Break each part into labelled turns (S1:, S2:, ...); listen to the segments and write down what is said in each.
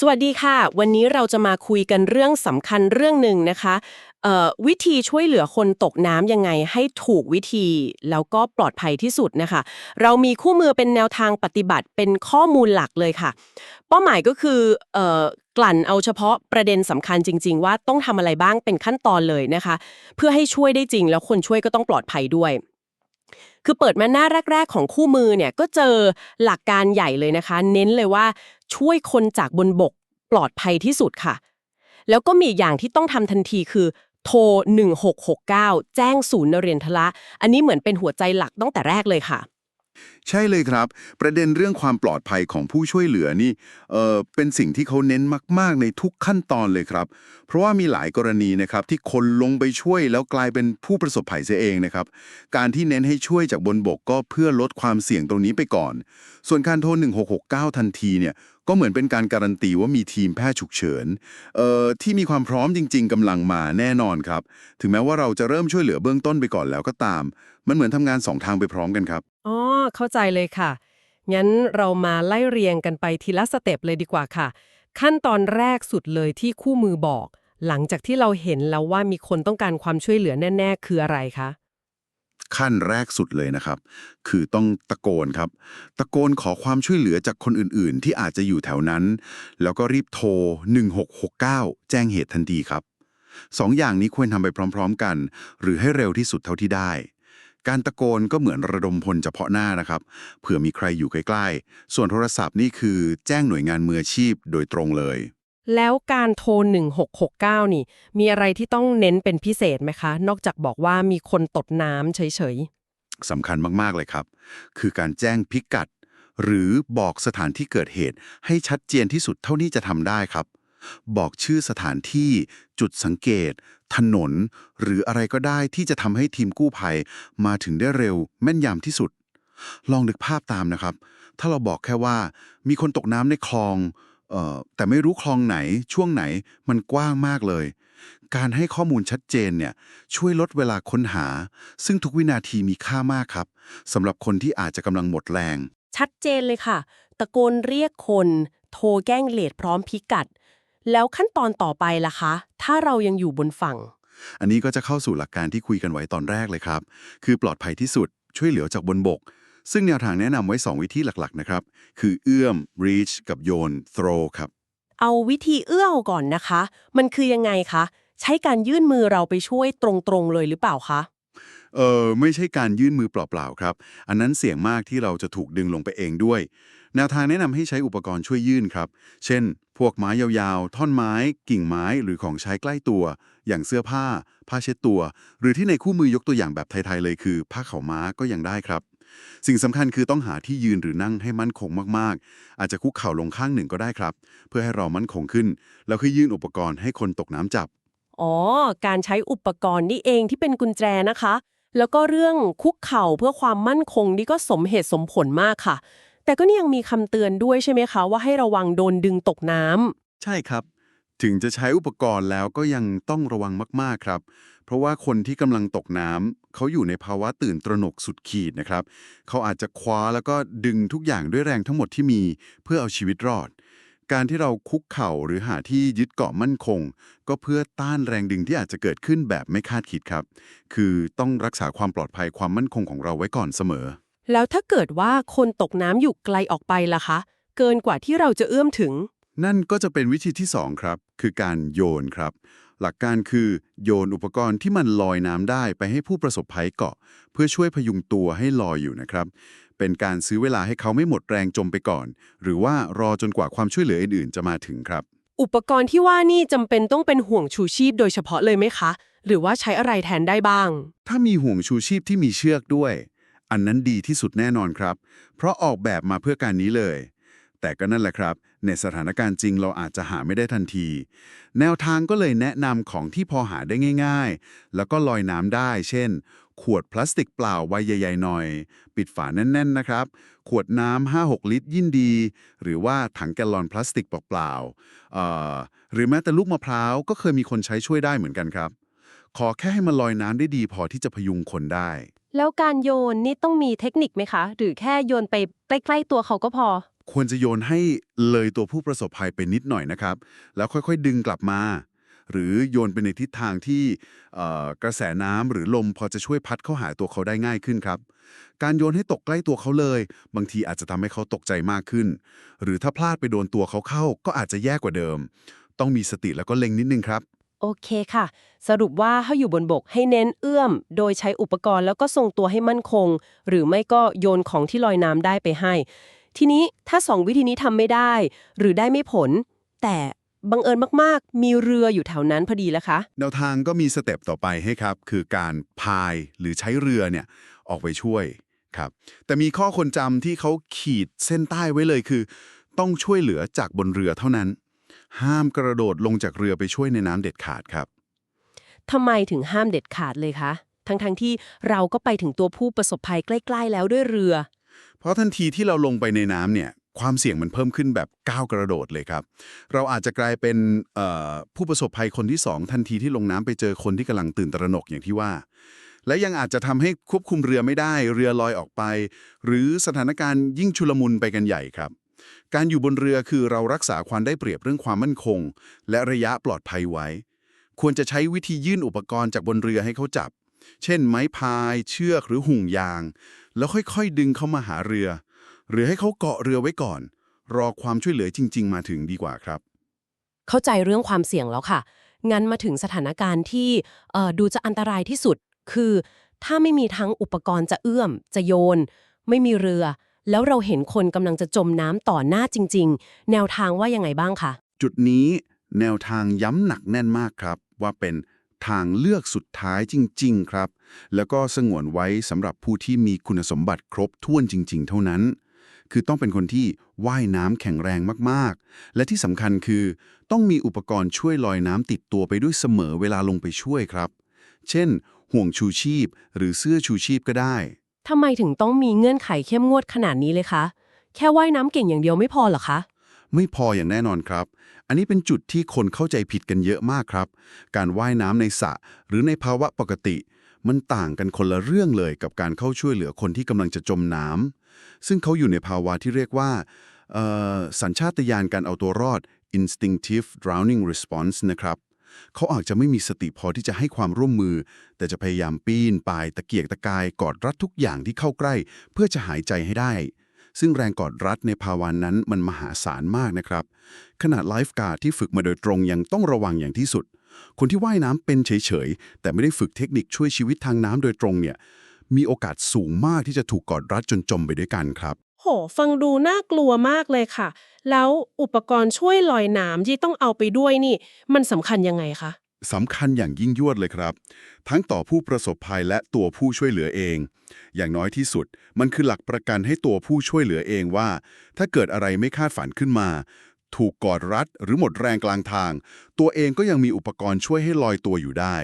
S1: สวัสดีค่ะ วันนี้เราจะมาคุยกันเรื่องสำคัญเรื่องหนึ่งนะคะวิธีช่วยเหลือคนตกน้ำยังไงให้ถูกวิธี แล้วก็ปลอดภัยที่สุดนะคะ เรามีคู่มือเป็นแนวทางปฏิบัติเป็นข้อมูลหลักเลยค่ะ เป้าหมายก็คืออกลั่นเอาเฉพาะประเด็นสำคัญจริง ๆ ว่าต้องทำอะไรบ้างเป็นขั้นตอนเลยนะคะ เพื่อให้ช่วยได้จริงแล้วคนช่วยก็ต้องปลอดภัยด้วย คือเปิดมาหน้าแรก ๆ ของคู่มือเนี่ยก็เจอหลักการใหญ่เลยนะคะ เน้นเลยว่าช่วยคนจากบนบกปลอดภัยที่สุดค่ะ แล้วก็มีอย่างที่ต้องทำทันทีคือโทร 1669 แจ้งศูนย์นเรียนทละ อันนี้เหมือนเป็นหัวใจหลักตั้งแต่แรกเลยค่ะ
S2: ใช่เลยครับ ประเด็นเรื่องความปลอดภัยของผู้ช่วยเหลือนี่เออเป็นสิ่งที่เขาเน้นมาก ๆ ในทุกขั้นตอนเลยครับ เพราะว่ามีหลายกรณีนะครับที่คนลงไปช่วยแล้วกลายเป็นผู้ประสบภัยเสียเองนะครับ การที่เน้นให้ช่วยจากบนบกก็เพื่อลดความเสี่ยงตรงนี้ไปก่อน ส่วนการโทร1669 ทันทีเนี่ย ก็เหมือนเป็นการการันตีว่ามีทีมแพทย์ฉุกเฉินเอ่อที่มีความพร้อมจริง ๆกำลังมาแน่นอนครับ ถึงแม้ว่าเราจะเริ่มช่วยเหลือเบื้องต้นไปก่อนแล้วก็ตาม มันเหมือนทำงานสองทางไปพร้อมกันครับ
S1: อ๋อเข้าใจเลยค่ะงั้นเรามาไล่เรียงกันไปทีละสเต็ปเลยดีกว่าค่ะ ขั้นตอนแรกสุดเลยที่คู่มือบอก หลังจากที่เราเห็นแล้วว่ามีคนต้องการความช่วยเหลือแน่ ๆ คืออะไรคะ
S2: ขั้นแรกสุดเลยนะครับ คือต้องตะโกนครับ ตะโกนขอความช่วยเหลือจากคนอื่นๆ ที่อาจจะอยู่แถวนั้น แล้วก็รีบโทร 1669 แจ้งเหตุทันทีครับสองอย่างนี้ควรทำไปพร้อม ๆ กัน หรือให้เร็วที่สุดเท่าที่ได้ การตะโกนก็เหมือนระดมพลเฉพาะหน้านะครับ เผื่อมีใครอยู่ใกล้ ๆ ส่วนโทรศัพท์นี่คือแจ้งหน่วยงานมืออาชีพโดยตรงเลย
S1: แล้วการโทร 1669 นี่ มีอะไรที่ต้องเน้นเป็นพิเศษไหมคะ นอกจากบอกว่ามีคนตดน้ำเฉยๆ
S2: สำคัญมากๆเลยครับ คือการแจ้งพิกัด หรือบอกสถานที่เกิดเหตุ ให้ชัดเจนที่สุดเท่านี้จะทำได้ครับ บอกชื่อสถานที่ จุดสังเกต ถนน หรืออะไรก็ได้ที่จะทำให้ทีมกู้ภัย มาถึงได้เร็ว แม่นยำที่สุด ลองนึกภาพตามนะครับ ถ้าเราบอกแค่ว่า มีคนตกน้ำในคลอง แต่ไม่รู้คลองไหนช่วงไหนมันกว้างมากเลย การให้ข้อมูลชัดเจนเนี่ยช่วยลดเวลาค้นหา ซึ่งทุกวินาทีมีค่ามากครับสำหรับคนที่อาจจะกำลังหมดแรง
S1: ๆชัดเจนเลยค่ะ ตะโกนเรียกคน โทรแกล้งเลดพร้อมพิกัด แล้วขั้นตอนต่อไปล่ะคะ ถ้าเรายังอยู่บนฝั่ง
S2: อันนี้ก็จะเข้าสู่หลักการที่คุยกันไว้ตอนแรกเลยครับ คือปลอดภัยที่สุดช่วยเหลือจากบนบก ซึ่งแนวทางแนะนำไว้ 2 วิธีหลักๆนะครับ คือเอื้อม reach กับโยน throw ครับ
S1: เอาวิธีเอื้อก่อนนะคะ มันคือยังไงคะ ใช้การยื่นมือเราไปช่วยตรงๆเลยหรือเปล่าคะ
S2: เออไม่ใช่การยื่นมือเปล่าๆครับ อันนั้นเสี่ยงมากที่เราจะถูกดึงลงไปเองด้วย แนวทางแนะนำให้ใช้อุปกรณ์ช่วยยื่นครับ เช่น พวกไม้ยาวๆ ท่อนไม้ กิ่งไม้หรือของใช้ใกล้ตัว อย่างเสื้อผ้า ผ้าเช็ดตัว หรือที่ในคู่มือยกตัวอย่างแบบไทยๆเลยคือ ผ้าขาวม้าก็ยังได้ครับ สิ่งสำคัญคือต้องหาที่ยืนหรือนั่งให้มั่นคงมากๆ อาจจะคุกเข่าลงข้างหนึ่งก็ได้ครับ เพื่อให้เรามั่นคงขึ้น แล้วค่อยยื่นอุปกรณ์ให้คนตกน้ำจับ
S1: อ๋อ การใช้อุปกรณ์นี่เองที่เป็นกุญแจนะคะ แล้วก็เรื่องคุกเข่าเพื่อความมั่นคงนี่ก็สมเหตุสมผลมากค่ะ แต่ก็นี่ยังมีคำเตือนด้วยใช่ไหมคะว่าให้ระวังโดนดึงตกน้ำ
S2: ใช่ครับ ถึงจะใช้อุปกรณ์แล้วก็ยังต้องระวังมากๆครับ เพราะว่าคนที่กำลังตกน้ำเขาอยู่ในภาวะตื่นตระหนกสุดขีดนะครับ เขาอาจจะคว้าแล้วก็ดึงทุกอย่างด้วยแรงทั้งหมดที่มีเพื่อเอาชีวิตรอด การที่เราคุกเข่าหรือหาที่ยึดเกาะมั่นคง ก็เพื่อต้านแรงดึงที่อาจจะเกิดขึ้นแบบไม่คาดคิดครับ คือต้องรักษาความปลอดภัยความมั่นคงของเราไว้ก่อนเสมอ
S1: แล้วถ้าเกิดว่าคนตกน้ำอยู่ไกลออกไปล่ะคะ เกินกว่าที่เราจะเอื้อมถึง
S2: นั่นก็จะเป็นวิธีที่ 2 ครับ คือการโยนครับ หลักการคือโยนอุปกรณ์ที่มันลอยน้ำได้ไปให้ผู้ประสบภัยเกาะ เพื่อช่วยพยุงตัวให้ลอยอยู่นะครับ เป็นการซื้อเวลาให้เขาไม่หมดแรงจมไปก่อน หรือว่ารอจนกว่าความช่วยเหลืออื่นๆจะมาถึงครับ
S1: อุปกรณ์ที่ว่านี่จำเป็นต้องเป็นห่วงชูชีพโดยเฉพาะเลยไหมคะ หรือว่าใช้อะไรแทนได้บ้าง
S2: ถ้ามีห่วงชูชีพที่มีเชือกด้วย อันนั้นดีที่สุดแน่นอนครับ เพราะออกแบบมาเพื่อการนี้เลย แต่ก็นั่นแหละครับ ในสถานการณ์จริงเราอาจจะหาไม่ได้ทันที แนวทางก็เลยแนะนำของที่พอหาได้ง่าย ๆ แล้วก็ลอยน้ำได้ เช่น ขวดพลาสติกเปล่าใบใหญ่ๆหน่อย ปิดฝาแน่นๆนะครับ ขวดน้ำ5-6 ลิตรยิ่งดี หรือว่าถังแกลลอนพลาสติกเปล่าๆหรือแม้แต่ลูกมะพร้าวก็เคยมีคนใช้ช่วยได้เหมือนกันครับ ขอแค่ให้มันลอยน้ำได้ดีพอที่จะพยุงคนได้
S1: แล้วการโยนนี่ต้องมีเทคนิคไหมคะ หรือแค่โยนไปใกล้ๆตัวเขาก็พอ
S2: ควรจะโยนให้เลยตัวผู้ประสบภัยไปนิดหน่อยนะครับ แล้วค่อยๆ ดึงกลับมา หรือโยนไปในทิศทางที่กระแสน้ำหรือลมพอจะช่วยพัดเข้าหาตัวเขาได้ง่ายขึ้นครับ การโยนให้ตกใกล้ตัวเขาเลย บางทีอาจจะทำให้เขาตกใจมากขึ้น หรือถ้าพลาดไปโดนตัวเขาเข้า ก็อาจจะแย่กว่าเดิม ต้องมีสติแล้วก็เล็งนิดนึงครับ
S1: โอเคค่ะ สรุปว่าถ้าอยู่บนบกให้เน้นเอื้อม โดยใช้อุปกรณ์แล้วก็ทรงตัวให้มั่นคง หรือไม่ก็โยนของที่ลอยน้ำได้ไปให้ ทีนี้ถ้าสองวิธีนี้ทำไม่ได้ หรือได้ไม่ผล แต่บังเอิญมากๆ มีเรืออยู่แถวนั้นพอดีแล้วคะ
S2: แนวทางก็มีสเต็ปต่อไปให้ครับ คือการพายหรือใช้เรือเนี่ยออกไปช่วยครับแต่มีข้อคนจำที่เขาขีดเส้นใต้ไว้เลยคือ ต้องช่วยเหลือจากบนเรือเท่านั้น ห้ามกระโดดลงจากเรือไปช่วยในน้ำเด็ดขาดครับ
S1: ทำไมถึงห้ามเด็ดขาดเลยคะทั้งๆที่เราก็ไปถึงตัวผู้ประสบภัยใกล้ ๆ แล้วด้วยเรือ
S2: เพราะทันทีที่เราลงไปในน้ำเนี่ยความเสี่ยงมันเพิ่มขึ้นแบบก้าวกระโดดเลยครับ เราอาจจะกลายเป็นผู้ประสบภัยคนที่สองทันทีที่ลงน้ำไปเจอคนที่กำลังตื่นตระหนกอย่างที่ว่า และยังอาจจะทำให้ควบคุมเรือไม่ได้ เรือลอยออกไป หรือสถานการณ์ยิ่งชุลมุนไปกันใหญ่ครับ การอยู่บนเรือคือเรารักษาความได้เปรียบเรื่องความมั่นคง และระยะปลอดภัยไว้ ควรจะใช้วิธียื่นอุปกรณ์จากบนเรือให้เขาจับ เช่น ไม้พาย เชือกหรือหุ่งยางแล้วค่อยๆ ดึงเข้ามาหาเรือ หรือให้เขาเกาะเรือไว้ก่อน รอความช่วยเหลือจริง ๆ มาถึงดีกว่าครับ
S1: เข้าใจเรื่องความเสี่ยงแล้วค่ะ งั้นมาถึงสถานการณ์ที่เอ่อดูจะอันตรายที่สุด คือ ถ้าไม่มีทั้งอุปกรณ์จะเอื้อม จะโยน ไม่มีเรือ แล้วเราเห็นคนกำลังจะจมน้ำต่อหน้าจริง ๆ แนวทางว่ายังไงบ้างคะ
S2: จุดนี้แนวทางย้ำหนักแน่นมากครับ ว่าเป็น ทางเลือกสุดท้ายจริง ๆ ครับ แล้วก็สงวนไว้สำหรับผู้ที่มีคุณสมบัติครบถ้วนจริง ๆ เท่านั้น คือต้องเป็นคนที่ว่ายน้ำแข็งแรงมากๆ และที่สำคัญคือ ต้องมีอุปกรณ์ช่วยลอยน้ำติดตัวไปด้วยเสมอเวลาลงไปช่วยครับ เช่น ห่วงชูชีพ หรือเสื้อชูชีพก็ได้
S1: ทำไมถึงต้องมีเงื่อนไขเข้มงวดขนาดนี้เลยคะ แค่ว่ายน้ำเก่งอย่างเดียวไม่พอหรอคะ
S2: ไม่พออย่างแน่นอนครับ อันนี้เป็นจุดที่คนเข้าใจผิดกันเยอะมากครับ การว่ายน้ำในสระหรือในภาวะปกติ มันต่างกันคนละเรื่องเลยกับการเข้าช่วยเหลือคนที่กำลังจะจมน้ำซึ่งเขาอยู่ในภาวะที่เรียกว่าสัญชาตญาณการเอาตัวรอด instinctive drowning response นะครับ เขาอาจจะไม่มีสติพอที่จะให้ความร่วมมือ แต่จะพยายามปีนป่ายตะเกียกตะกายกอดรัดทุกอย่างที่เข้าใกล้ เพื่อจะหายใจให้ได้ ซึ่งแรงกอดรัดในภาวะนั้นมันมหาศาลมากนะครับ ขนาดไลฟ์การ์ดที่ฝึกมาโดยตรงยังต้องระวังอย่างที่สุด คนที่ว่ายน้ำเป็นเฉยๆ แต่ไม่ได้ฝึกเทคนิคช่วยชีวิตทางน้ำโดยตรงเนี่ย มีโอกาสสูงมากที่จะถูกกอดรัดจนจมไปด้วยกันครับ
S3: โห ฟังดูน่ากลัวมากเลยค่ะ แล้วอุปกรณ์ช่วยลอยน้ำที่ต้องเอาไปด้วยนี่ มันสำคัญยังไงคะ
S2: สำคัญอย่างยิ่งยวดเลยครับ ทั้งต่อผู้ประสบภัยและตัวผู้ช่วยเหลือเอง อย่างน้อยที่สุด มันคือหลักประกันให้ตัวผู้ช่วยเหลือเองว่า ถ้าเกิดอะไรไม่คาดฝันขึ้นมา ถูกกอดรัดหรือหมดแรงกลางทาง ตัวเองก็ยังมีอุปกรณ์ช่วยให้ลอยตัวอยู่ได้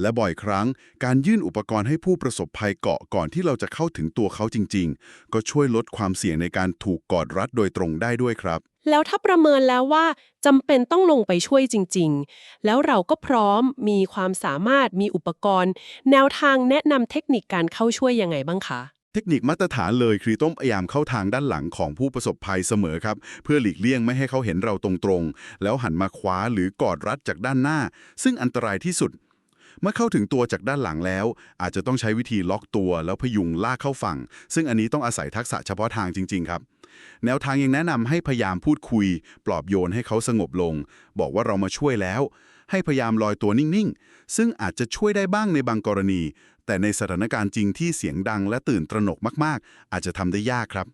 S2: และบ่อยครั้งการยื่นอุปกรณ์ให้ผู้ประสบภัยเกาะก่อนที่เราจะเข้าถึงตัวเขาจริง ๆ ก็ช่วยลดความเสี่ยงในการถูกกอดรัดโดยตรงได้ด้วยครับ
S3: แล้วถ้าประเมินแล้วว่าจำเป็นต้องลงไปช่วยจริง ๆ แล้วเราก็พร้อมมีความสามารถมีอุปกรณ์ แนวทางแนะนำเทคนิคการเข้าช่วยยังไงบ้างคะ
S2: เทคนิคมาตรฐานเลยคือต้องพยายามเข้าทางด้านหลังของผู้ประสบภัยเสมอครับ เพื่อหลีกเลี่ยงไม่ให้เขาเห็นเราตรงๆ แล้วหันมาคว้าหรือกอดรัดจากด้านหน้า ซึ่งอันตรายที่สุด เมื่อเข้าถึงตัวจากด้านหลังแล้ว อาจจะต้องใช้วิธีล็อกตัวแล้วพยุงลากเข้าฝั่ง ซึ่งอันนี้ต้องอาศัยทักษะเฉพาะทางจริง ๆ ครับ แนวทางยังแนะนำให้พยายามพูดคุย ปลอบโยนให้เขาสงบลง บอกว่าเรามาช่วยแล้ว ให้พยายามลอยตัวนิ่งๆ ซึ่งอาจจะช่วยได้บ้างในบางกรณี แต่ในสถานการณ์จริงที่เสียงดังและตื่นตระหนกมากๆ อาจจะทำได้ยากครับ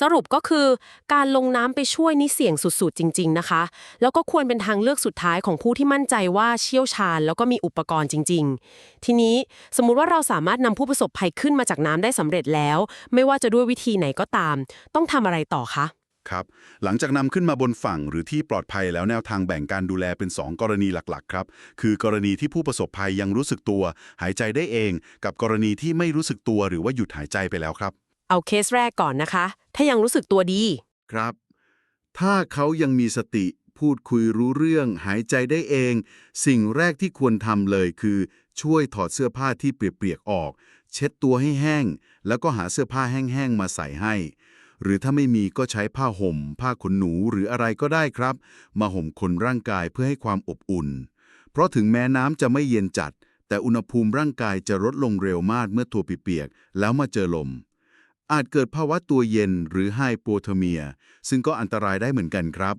S1: สรุปก็คือการลงน้ำไปช่วยนี่เสี่ยงสุดๆ จริง ๆ นะคะ แล้วก็ควรเป็นทางเลือกสุดท้ายของผู้ที่มั่นใจว่าเชี่ยวชาญ แล้วก็มีอุปกรณ์จริง ๆ ทีนี้สมมุติว่าเราสามารถนำผู้ประสบภัยขึ้นมาจากน้ำได้สำเร็จแล้ว ไม่ว่าจะด้วยวิธีไหนก็ตาม ต้องทำอะไรต่อคะ
S2: ครับหลังจากนำขึ้นมาบนฝั่งหรือที่ปลอดภัยแล้วแนวทางแบ่งการดูแลเป็น 2 กรณีหลักๆ ครับ คือกรณีที่ผู้ประสบภัยยังรู้สึกตัว หายใจได้เอง กับกรณีที่ไม่รู้สึกตัวหรือว่าหยุดหายใจไปแล้วครับ
S1: เอาเคสแรกก่อนนะคะ ถ้ายังรู้สึกตัวดี
S2: ครับ ถ้าเขายังมีสติพูดคุยรู้เรื่องหายใจได้เอง สิ่งแรกที่ควรทำเลยคือ ช่วยถอดเสื้อผ้าที่เปียกๆออก เช็ดตัวให้แห้ง แล้วก็หาเสื้อผ้าแห้งๆมาใส่ให้ หรือถ้าไม่มีก็ใช้ผ้าห่ม ผ้าขนหนูหรืออะไรก็ได้ครับ มาห่มคนร่างกายเพื่อให้ความอบอุ่น เพราะถึงแม้น้ำจะไม่เย็นจัด แต่อุณหภูมิร่างกายจะลดลงเร็วมากเมื่อตัวเปียกๆแล้วมาเจอลม อาจเกิดภาวะตัวเย็นหรือไฮโปเทอร์เมีย ซึ่งก็อันตรายได้เหมือนกันครับ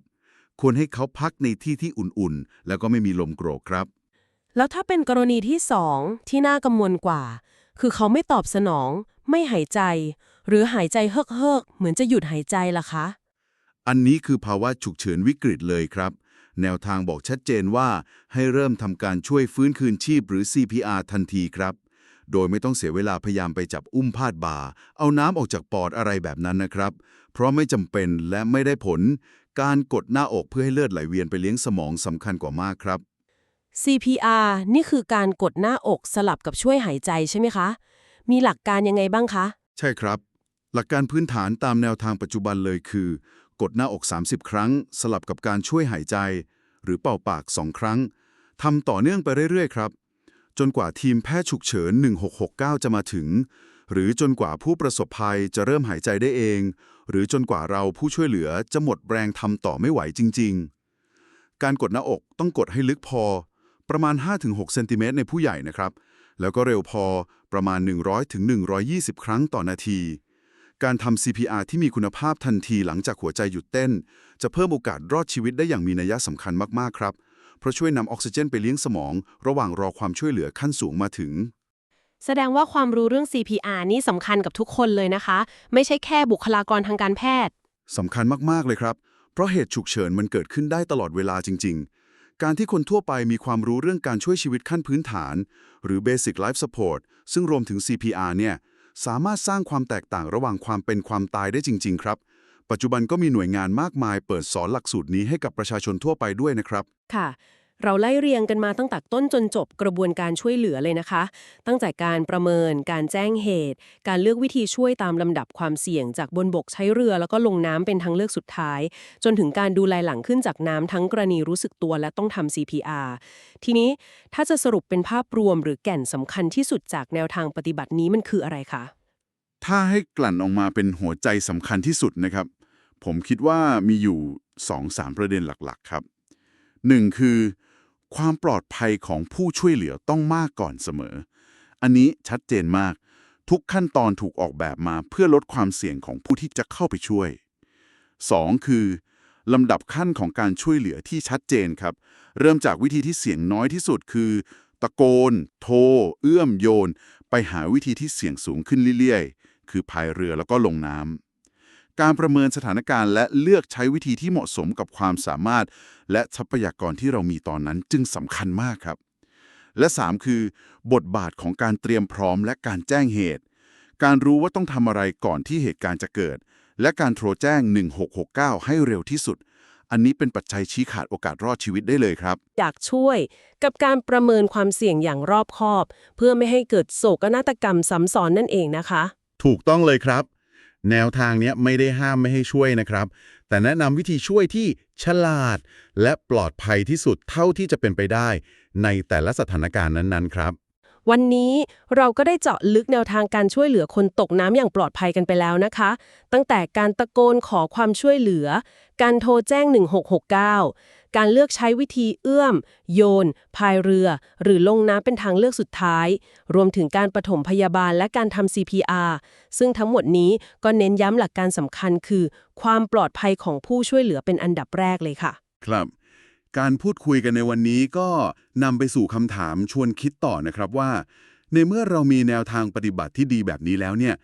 S2: ควรให้เขาพักในที่ที่อุ่นๆ แล้วก็ไม่มีลมโกรกครับ
S1: แล้วถ้าเป็นกรณีที่สองที่น่ากังวลกว่า คือเขาไม่ตอบสนอง ไม่หายใจ หรือหายใจเฮิกเฮิกๆเหมือนจะหยุดหายใจล่ะคะ
S2: อันนี้คือภาวะฉุกเฉินวิกฤตเลยครับ แนวทางบอกชัดเจนว่าให้เริ่มทำการช่วยฟื้นคืนชีพหรือ CPR ทันทีครับ โดยไม่ต้องเสียเวลาพยายามไปจับอุ้มพาดบ่า เอาน้ำออกจากปอดอะไรแบบนั้นนะครับ เพราะไม่จำเป็นและไม่ได้ผล การกดหน้าอกเพื่อให้เลือดไหลเวียนไปเลี้ยงสมองสำคัญกว่ามากครับ
S1: CPR นี่คือการกดหน้าอกสลับกับช่วยหายใจใช่ไหมคะ มีหลักการยังไงบ้างคะ
S2: ใช่ครับ หลักการพื้นฐานตามแนวทางปัจจุบันเลยคือ กดหน้าอก 30 ครั้ง สลับกับการช่วยหายใจ หรือเป่าปาก 2 ครั้งทำต่อเนื่องไปเรื่อยๆ ครับ จนกว่าทีมแพทย์ฉุกเฉิน 1669 จะมาถึง หรือจนกว่าผู้ประสบภัยจะเริ่มหายใจได้เอง หรือจนกว่าเราผู้ช่วยเหลือจะหมดแรงทำต่อไม่ไหวจริง ๆ การกดหน้าอกต้องกดให้ลึกพอ ประมาณ 5-6เซนติเมตรในผู้ใหญ่นะครับ แล้วก็เร็วพอประมาณ 100-120 ครั้งต่อนาที การทำ CPR ที่มีคุณภาพทันทีหลังจากหัวใจหยุดเต้น จะเพิ่มโอกาสรอดชีวิตได้อย่างมีนัยสำคัญมากๆครับ เพราะช่วยนำออกซิเจนไปเลี้ยงสมอง ระหว่างรอความช่วยเหลือขั้นสูงมาถึง
S1: แสดงว่าความรู้เรื่อง CPR นี่สำคัญกับทุกคนเลยนะคะ ไม่ใช่แค่บุคลากรทางการแพทย์
S2: สำคัญมากๆเลยครับ เพราะเหตุฉุกเฉินมันเกิดขึ้นได้ตลอดเวลาจริง ๆ การที่คนทั่วไปมีความรู้เรื่องการช่วยชีวิตขั้นพื้นฐาน หรือ Basic Life Support ซึ่งรวมถึง CPR เนี่ยสามารถสร้างความแตกต่างระหว่างความเป็นความตายได้จริง ๆ ครับ ปัจจุบันก็มีหน่วยงานมากมายเปิดสอนหลักสูตรนี้ให้กับประชาชนทั่วไปด้วยนะครับ
S1: ค่ะ เราไล่เรียงกันมาตั้งแต่ต้นจนจบกระบวนการช่วยเหลือเลยนะคะ ตั้งแต่การประเมิน การแจ้งเหตุ การเลือกวิธีช่วยตามลำดับความเสี่ยง จากบนบกใช้เรือแล้วก็ลงน้ำเป็นทางเลือกสุดท้าย จนถึงการดูแลหลังขึ้นจากน้ำทั้งกรณีรู้สึกตัวและต้องทำ CPR ทีนี้ถ้าจะสรุปเป็นภาพรวมหรือแก่นสำคัญที่สุดจากแนวทางปฏิบัตินี้มันคืออะไรคะ
S2: ถ้าให้กลั่นออกมาเป็นหัวใจสำคัญที่สุดนะครับ ผมคิดว่ามีอยู่ 2-3 ประเด็นหลักๆครับ 1. คือ ความปลอดภัยของผู้ช่วยเหลือต้องมากก่อนเสมอ อันนี้ชัดเจนมาก ทุกขั้นตอนถูกออกแบบมาเพื่อลดความเสี่ยงของผู้ที่จะเข้าไปช่วย 2. คือลำดับขั้นของการช่วยเหลือที่ชัดเจนครับ เริ่มจากวิธีที่เสี่ยงน้อยที่สุดคือ ตะโกน โทร เอื้อมโยน ไปหาวิธีที่เสี่ยงสูงขึ้นเรื่อยๆ คือพายเรือแล้วก็ลงน้ำ การประเมินสถานการณ์และเลือกใช้วิธีที่เหมาะสมกับความสามารถ และทรัพยากรที่เรามีตอนนั้นจึงสำคัญมากครับ และ 3 คือ บทบาทของการเตรียมพร้อมและการแจ้งเหตุ การรู้ว่าต้องทำอะไรก่อนที่เหตุการณ์จะเกิด และการโทรแจ้ง 1669 ให้เร็วที่สุด อันนี้เป็นปัจจัยชี้ขาดโอกาสรอดชีวิตได้เลยครับ
S1: อยากช่วยกับการประเมินความเสี่ยงอย่างรอบคอบ เพื่อไม่ให้เกิดโศกนาฏกรรมซ้ำซ้อนนั่นเองนะคะ
S4: ถูกต้องเลยครับ แนวทางนี้ไม่ได้ห้ามไม่ให้ช่วยนะครับ แต่แนะนำวิธีช่วยที่ฉลาด และปลอดภัยที่สุดเท่าที่จะเป็นไปได้ ในแต่ละสถานการณ์นั้นๆครับ
S1: วันนี้เราก็ได้เจาะลึกแนวทางการช่วยเหลือคนตกน้ำอย่างปลอดภัยกันไปแล้วนะคะ ตั้งแต่การตะโกนขอความช่วยเหลือ การโทรแจ้ง 1669 การเลือกใช้วิธีเอื้อม โยน พายเรือ หรือลงน้ำเป็นทางเลือกสุดท้าย รวมถึงการปฐมพยาบาลและการทำ CPR ซึ่งทั้งหมดนี้ก็เน้นย้ำหลักการสำคัญคือ ความปลอดภัยของผู้ช่วยเหลือเป็นอันดับแรกเลยค่ะ
S2: ครับ การพูดคุยกันในวันนี้ก็นำไปสู่คำถามชวนคิดต่อนะครับว่า ในเมื่อเรามีแนวทางปฏิบัติที่ดีแบบนี้แล้วเนี่ย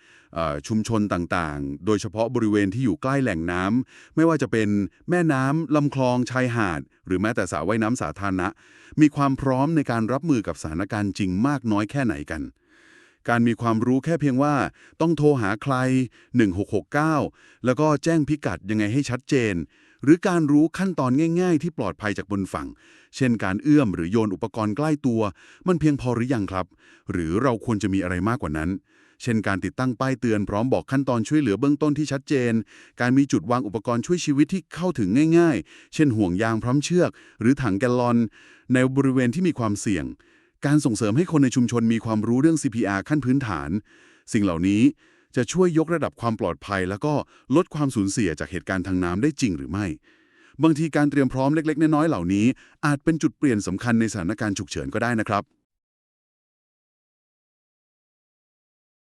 S2: ชุมชนต่างๆ โดยเฉพาะบริเวณที่อยู่ใกล้แหล่งน้ำไม่ว่าจะเป็นแม่น้ำลำคลองชายหาด หรือแม้แต่สระว่ายน้ำสาธารณะ มีความพร้อมในการรับมือกับสถานการณ์จริงมากน้อยแค่ไหนกัน การมีความรู้แค่เพียงว่าต้องโทรหาใคร 1669 แล้วก็แจ้งพิกัดยังไงให้ชัดเจน หรือการรู้ขั้นตอนง่าย ๆ ที่ปลอดภัยจากบนฝั่ง เช่นการเอื้อมหรือโยนอุปกรณ์ใกล้ตัว มันเพียงพอหรือยังครับ หรือเราควรจะมีอะไรมากกว่านั้น เช่นการติดตั้งป้ายเตือนพร้อมบอกขั้นตอนช่วยเหลือเบื้องต้นที่ชัดเจน การมีจุดวางอุปกรณ์ช่วยชีวิตที่เข้าถึงง่าย ๆ เช่นห่วงยางพร้อมเชือก หรือถังแกลลอน ในบริเวณที่มีความเสี่ยง การส่งเสริมให้คนในชุมชนมีความรู้เรื่อง CPR ขั้นพื้นฐาน สิ่งเหล่านี้จะช่วยยกระดับความปลอดภัย แล้วก็ลดความสูญเสียจากเหตุการณ์ทางน้ำได้จริงหรือไม่ บางทีการเตรียมพร้อมเล็กๆ น้อยๆเหล่านี้ อาจเป็นจุดเปลี่ยนสำคัญในสถานการณ์ฉุกเฉินก็ได้นะครับ